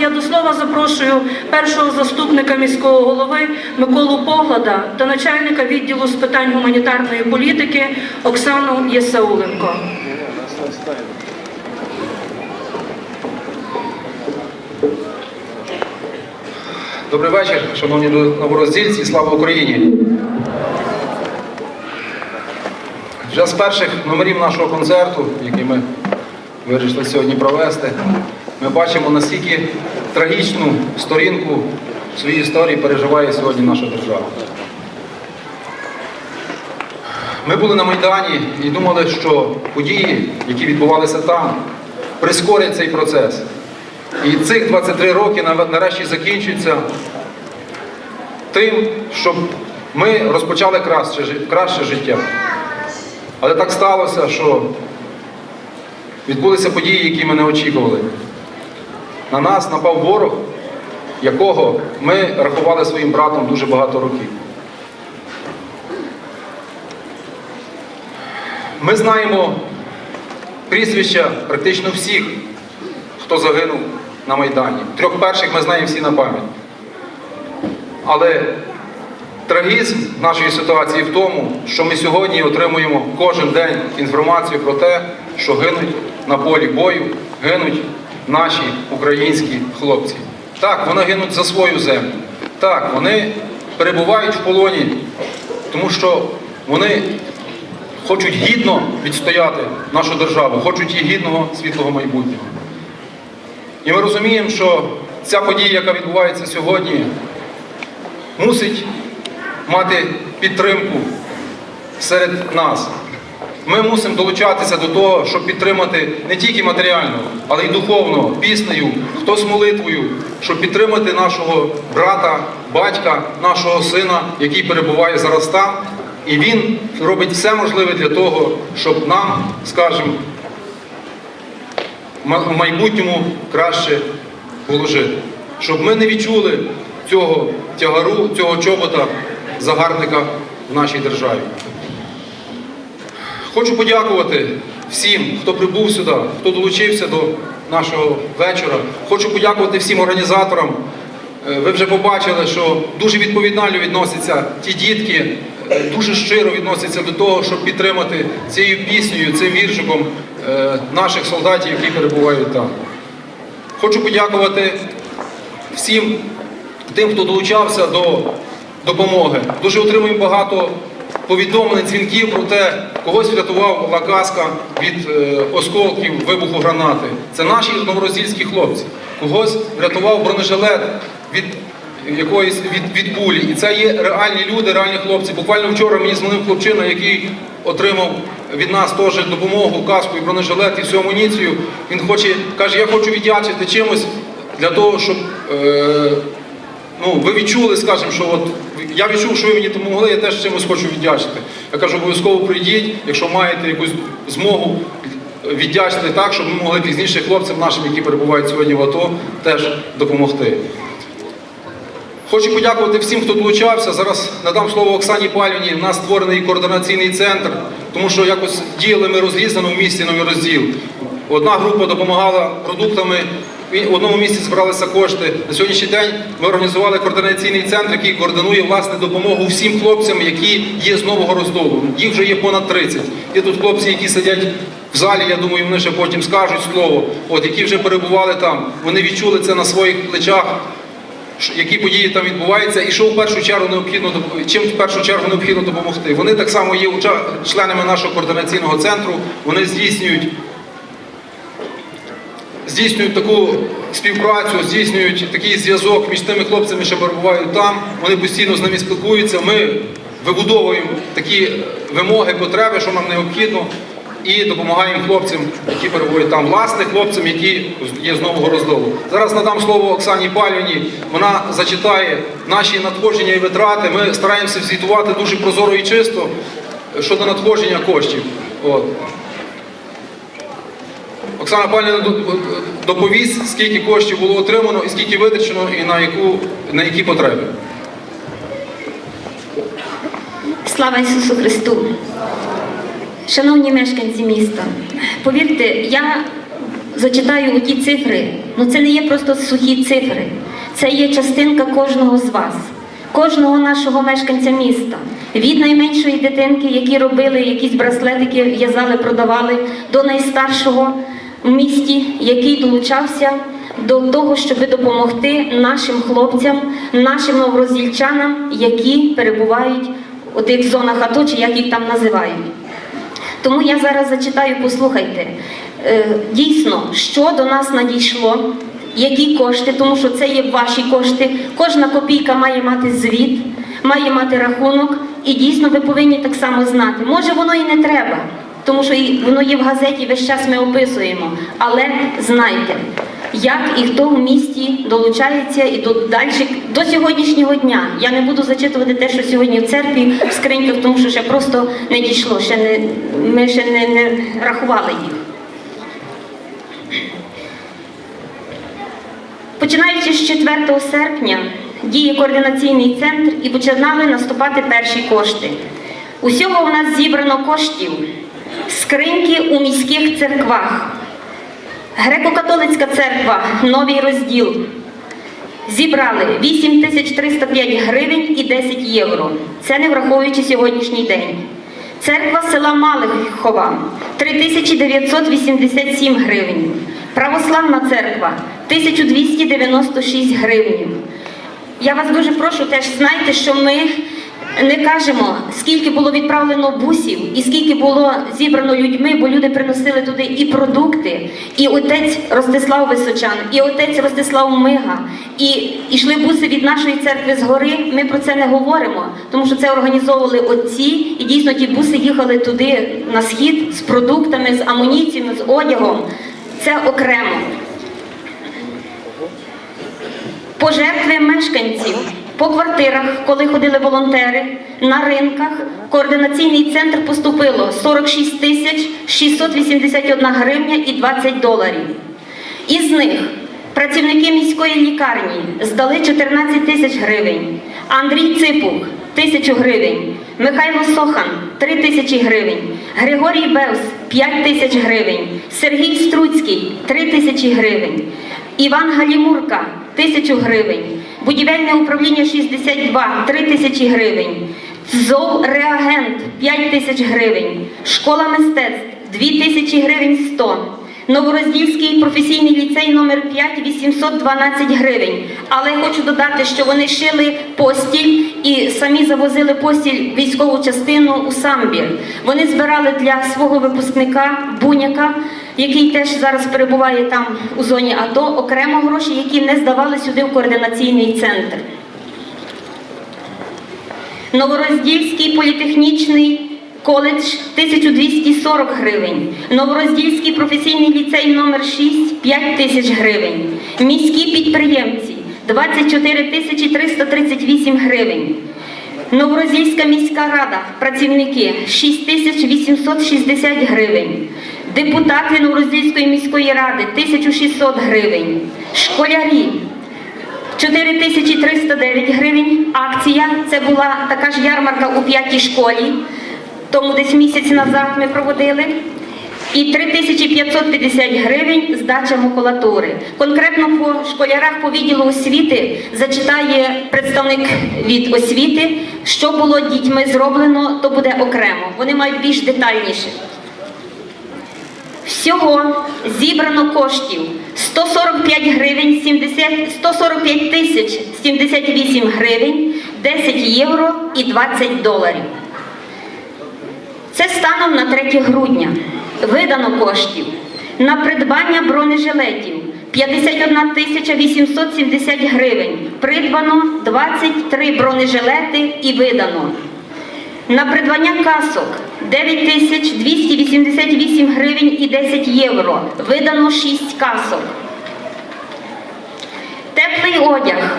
я до слова запрошую першого заступника міського голови Миколу Поглада та начальника відділу з питань гуманітарної політики Оксану Єсауленко. Добрий вечір, шановні новороздільці, слава Україні! Вже з перших номерів нашого концерту, який ми вирішили сьогодні провести, ми бачимо, наскільки трагічну сторінку в своїй історії переживає сьогодні наша держава. Ми були на Майдані і думали, що події, які відбувалися там, прискорять цей процес. І цих 23 роки нарешті закінчуються тим, щоб ми розпочали краще, краще життя. Але так сталося, що відбулися події, які ми не очікували. На нас напав ворог, якого ми рахували своїм братом дуже багато років. Ми знаємо прізвища практично всіх, хто загинув на Майдані. Трьох перших ми знаємо всі на пам'ять. Але трагізм нашої ситуації в тому, що ми сьогодні отримуємо кожен день інформацію про те, що гинуть на полі бою, гинуть наші українські хлопці. Так, вони гинуть за свою землю. Так, вони перебувають в полоні, тому що вони хочуть гідно відстояти нашу державу, хочуть її гідного світлого майбутнього. І ми розуміємо, що ця подія, яка відбувається сьогодні, мусить мати підтримку серед нас. Ми мусимо долучатися до того, щоб підтримати не тільки матеріально, але й духовно, піснею, хтось молитвою, щоб підтримати нашого брата, батька, нашого сина, який перебуває зараз там. І він робить все можливе для того, щоб нам, скажімо, в майбутньому краще було жити. Щоб ми не відчули цього тягару, цього чобота загарбника в нашій державі. Хочу подякувати всім, хто прибув сюди, хто долучився до нашого вечора. Хочу подякувати всім організаторам. Е, Ви вже побачили, що дуже відповідально відносяться ті дітки, е, дуже щиро відносяться до того, щоб підтримати цією піснею, цим віршиком е, наших солдатів, які перебувають там. Хочу подякувати всім тим, хто долучався до допомоги. Дуже отримуємо багато повідомлень, дзвінків про те, когось врятував лакаска від е, осколків вибуху гранати. Це наші новороздільські хлопці. Когось врятував бронежилет від якоїсь від, від кулі. І це є реальні люди, реальні хлопці. Буквально вчора мені дзвонив хлопчина, який отримав від нас теж допомогу, каску і бронежилет і всю амуніцію. Він хоче, каже, я хочу віддячити чимось для того, щоб е, ну, ви відчули, скажімо, що от я відчув, що ви мені допомогли, я теж чимось хочу віддячити. Я кажу, обов'язково прийдіть, якщо маєте якусь змогу віддячити так, щоб ми могли пізніше хлопцям нашим, які перебувають сьогодні в АТО, теж допомогти. Хочу подякувати всім, хто долучався. Зараз надам слово Оксані Палівні. У нас створений координаційний центр, тому що якось діяли ми розрізано в місті новий розділ. Одна група допомагала продуктами, в одному місці збиралися кошти. На сьогоднішній день ми організували координаційний центр, який координує власне допомогу всім хлопцям, які є з нового роздолу. Їх вже є понад 30. Є тут хлопці, які сидять в залі. Я думаю, вони ще потім скажуть слово. От які вже перебували там. Вони відчули це на своїх плечах які події там відбуваються, і що в першу чергу необхідно чим в першу чергу необхідно допомогти. Вони так само є членами нашого координаційного центру. Вони здійснюють здійснюють таку співпрацю, здійснюють такий зв'язок між тими хлопцями, що перебувають там. Вони постійно з ними спілкуються. Ми вибудовуємо такі вимоги, потреби, що нам необхідно, і допомагаємо хлопцям, які перебувають там, власне, хлопцям, які є з нового роздолу. Зараз надам слово Оксані Палівні. Вона зачитає наші надходження і витрати. Ми стараємося звітувати дуже прозоро і чисто щодо надходження коштів. От. Оксана Павлівна доповість, скільки коштів було отримано, і скільки витрачено, і на, яку, на які потреби. Слава Ісусу Христу! Шановні мешканці міста, повірте, я зачитаю ті цифри, ну це не є просто сухі цифри, це є частинка кожного з вас, кожного нашого мешканця міста. Від найменшої дитинки, які робили якісь браслетики, в'язали, продавали, до найстаршого в місті, який долучався до того, щоб допомогти нашим хлопцям, нашим новороздільчанам, які перебувають у тих зонах АТО, чи як їх там називають. Тому я зараз зачитаю, послухайте. Е, Дійсно, що до нас надійшло, які кошти, тому що це є ваші кошти. Кожна копійка має мати звіт, має мати рахунок, і дійсно ви повинні так само знати. Може, воно і не треба, тому що воно є в газеті, весь час ми описуємо. Але знайте, як і хто в місті долучається і до далі до сьогоднішнього дня. Я не буду зачитувати те, що сьогодні в церкві в скриньках, тому що ще просто не дійшло, ще не ми ще не, не рахували їх. Починаючи з 4 серпня діє координаційний центр і починали наступати перші кошти. Усього у нас зібрано коштів скриньки у міських церквах. Греко-католицька церква, новий розділ. Зібрали 8305 гривень і 10 євро. Це не враховуючи сьогоднішній день. Церква села Малихова 3987 гривень. Православна церква 1296 гривень. Я вас дуже прошу теж знайте, що ми не кажемо, скільки було відправлено бусів і скільки було зібрано людьми, бо люди приносили туди і продукти, і отець Ростислав Височан, і отець Ростислав Мига, і йшли буси від нашої церкви з гори. Ми про це не говоримо, тому що це організовували отці, і дійсно ті буси їхали туди на схід з продуктами, з амуніціями, з одягом. Це окремо. Пожертви мешканців по квартирах, коли ходили волонтери, на ринках, координаційний центр поступило 46 тисяч 681 гривня і 20 доларів. Із них працівники міської лікарні здали 14 тисяч гривень, Андрій Ципух – тисячу гривень, Михайло Сохан 3 тисячі гривень, Григорій Бевс 5 тисяч гривень, Сергій Струцький 3 тисячі гривень, Іван Галімурка тисячу гривень, будівельне управління 62 3 тисячі гривень, ЗОВ Реагент 5 тисяч гривень, школа мистецтв 2 тисячі гривень 100. Новороздільський професійний ліцей номер 5 812 гривень. Але хочу додати, що вони шили постіль і самі завозили постіль військову частину у самбір. Вони збирали для свого випускника Буняка, який теж зараз перебуває там у зоні АТО, окремо гроші, які не здавали сюди в координаційний центр. Новороздільський політехнічний коледж 1240 гривень, Новороздільський професійний ліцей номер 6 5 тисяч гривень, міські підприємці 24 тисячі 338 гривень. Новороздільська міська рада, працівники 6 тисяч 860 гривень. Депутати Новороздільської міської ради 1600 гривень. Школярі 4309 гривень. Акція це була така ж ярмарка у п'ятій школі. Тому десь місяць назад ми проводили. І 3550 гривень здача макулатури. Конкретно по школярах по відділу освіти зачитає представник від освіти, що було дітьми зроблено, то буде окремо. Вони мають більш детальніше. Всього зібрано коштів 145 гривень 70, 145 тисяч 78 гривень, 10 євро і 20 доларів. Це станом на 3 грудня. Видано коштів на придбання бронежилетів 51 тисяча 870 гривень. Придбано 23 бронежилети і видано. На придбання касок 9288 гривень і 10 євро. Видано 6 касок. Теплий одяг,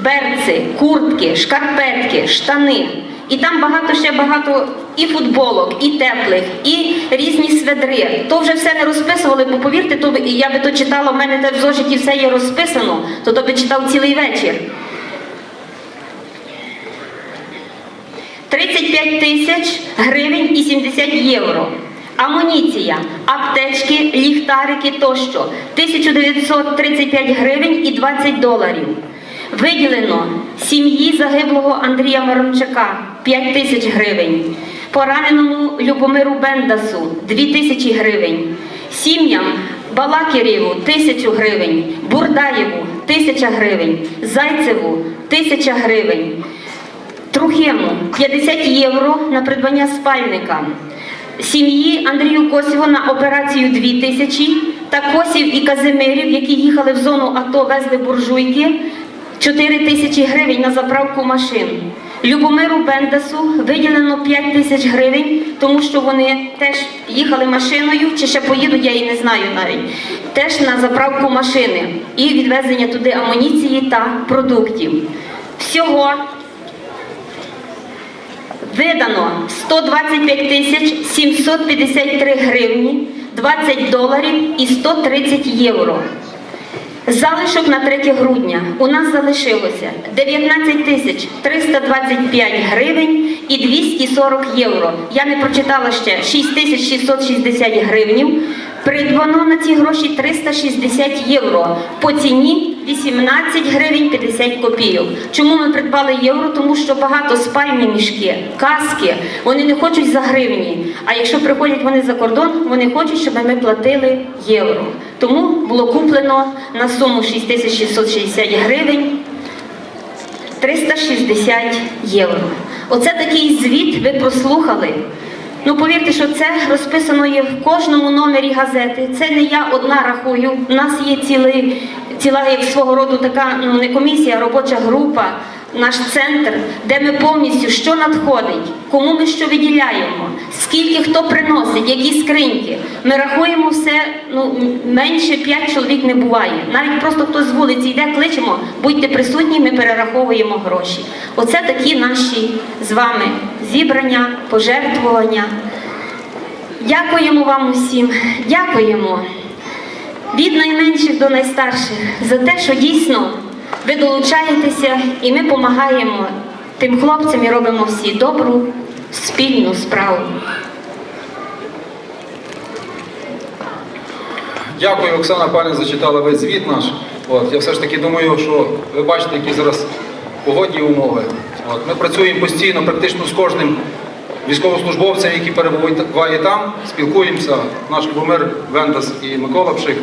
берци, куртки, шкарпетки, штани. І там багато ще багато і футболок, і теплих, і різні сведри. То вже все не розписували, бо повірте, то я би то читала, в мене те в зошиті все є розписано, то то би читав цілий вечір. 35 тисяч гривень і 70 євро. Амуніція, аптечки, ліхтарики тощо 1935 гривень і 20 доларів. Виділено сім'ї загиблого Андрія Марончака 5 тисяч гривень, пораненому Любомиру Бендасу 2 тисячі гривень, сім'ям Балакірєву тисячу гривень, Бурдаєву тисяча гривень, Зайцеву тисяча гривень. Трухему 50 євро на придбання спальника. Сім'ї Андрію Косіву на операцію 2 тисячі та Косів і Казимирів, які їхали в зону АТО, везли буржуйки, 4 тисячі гривень на заправку машин. Любомиру Бендасу виділено 5 тисяч гривень, тому що вони теж їхали машиною, чи ще поїдуть, я і не знаю навіть. Теж на заправку машини і відвезення туди амуніції та продуктів. Всього Видано 125 тисяч 753 гривні, 20 доларів і 130 євро. Залишок на 3 грудня у нас залишилося 19 тисяч 325 гривень і 240 євро. Я не прочитала ще 6 тисяч 660 гривнів. Придбано на ці гроші 360 євро по ціні 18 гривень 50 копійок. Чому ми придбали євро? Тому що багато спальні мішки, каски, вони не хочуть за гривні. А якщо приходять вони за кордон, вони хочуть, щоб ми платили євро. Тому було куплено на суму 6660 гривень 360 євро. Оце такий звіт ви прослухали. Ну, повірте, що це розписано є в кожному номері газети. Це не я одна рахую. У нас є цілий, ціла як свого роду така ну не комісія, а робоча група, наш центр, де ми повністю що надходить, кому ми що виділяємо, скільки хто приносить, які скриньки. Ми рахуємо все, ну менше 5 чоловік не буває. Навіть просто хтось з вулиці йде, кличемо, будьте присутні, ми перераховуємо гроші. Оце такі наші з вами зібрання, пожертвування. Дякуємо вам усім, дякуємо від найменших до найстарших за те, що дійсно ви долучаєтеся і ми допомагаємо тим хлопцям і робимо всі добру спільну справу. Дякую, Оксана, пані зачитала весь звіт наш. От, я все ж таки думаю, що ви бачите, які зараз погодні умови. От, ми працюємо постійно, практично з кожним військовослужбовцем, який перебуває там, спілкуємося, наш Любомир Вендас і Микола Пшик,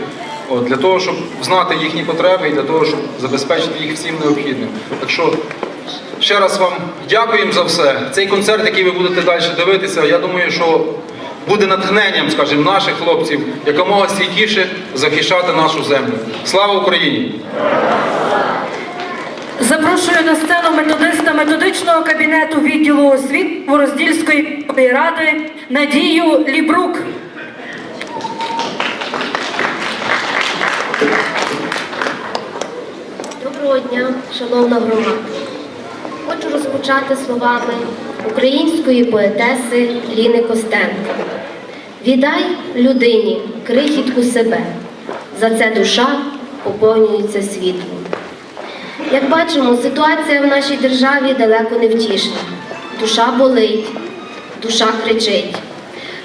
от, для того, щоб знати їхні потреби і для того, щоб забезпечити їх всім необхідним. Так що ще раз вам дякуємо за все. Цей концерт, який ви будете далі дивитися, я думаю, що буде натхненням, скажімо, наших хлопців якомога світіше захищати нашу землю. Слава Україні! Запрошую на сцену методиста методичного кабінету відділу освіти Роздільської ради Надію Лібрук. Дня, шановна громада. Хочу розпочати словами української поетеси Ліни Костенко. Віддай людині крихітку себе, за це душа поповнюється світлом. Як бачимо, ситуація в нашій державі далеко не втішна. Душа болить, душа кричить.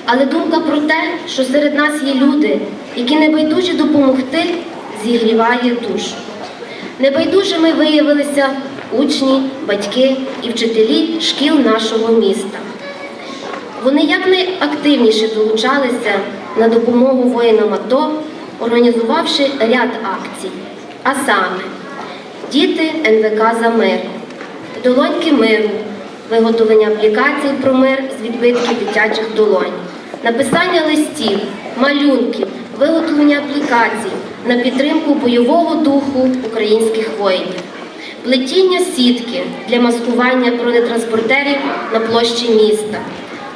Але думка про те, що серед нас є люди, які не байдужі допомогти, зігріває душу. Небайдужими виявилися учні, батьки і вчителі шкіл нашого міста. Вони якнайактивніше долучалися на допомогу воїнам АТО, організувавши ряд акцій, а саме Діти НВК за мир, долоньки миру, виготовлення аплікацій про мир з відбитків дитячих долонь, написання листів, малюнків, виготовлення аплікацій на підтримку бойового духу українських воїнів, плетіння сітки для маскування бронетранспортерів на площі міста.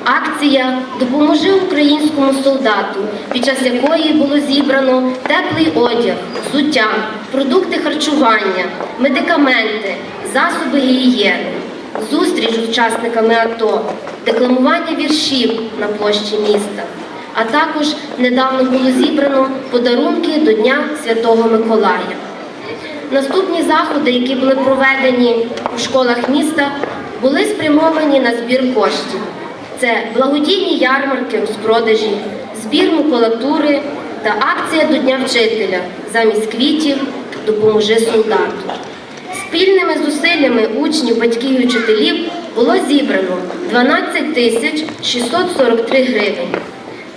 Акція Допоможи українському солдату, під час якої було зібрано теплий одяг, взуття, продукти харчування, медикаменти, засоби гігієни, зустріч з учасниками АТО, декламування віршів на площі міста. А також недавно було зібрано подарунки до Дня Святого Миколая. Наступні заходи, які були проведені у школах міста, були спрямовані на збір коштів. Це благодійні ярмарки, розпродажі, збір макулатури та акція до Дня вчителя замість квітів допоможи солдату. Спільними зусиллями учнів, батьків і вчителів було зібрано 12 тисяч 643 гривень.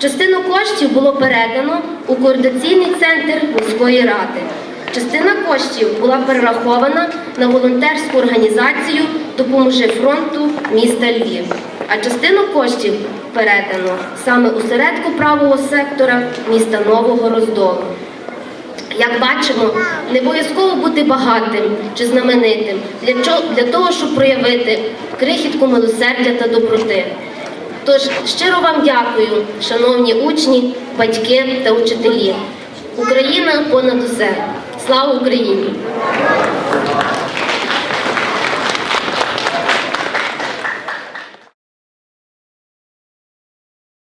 Частину коштів було передано у координаційний центр міської ради. Частина коштів була перерахована на волонтерську організацію Допоможи фронту міста Львів. А частину коштів передано саме у середку правого сектора міста Нового Роздолу. Як бачимо, не обов'язково бути багатим чи знаменитим для, того, щоб проявити крихітку милосердя та доброти. Тож щиро вам дякую, шановні учні, батьки та учителі. Україна понад усе. Слава Україні!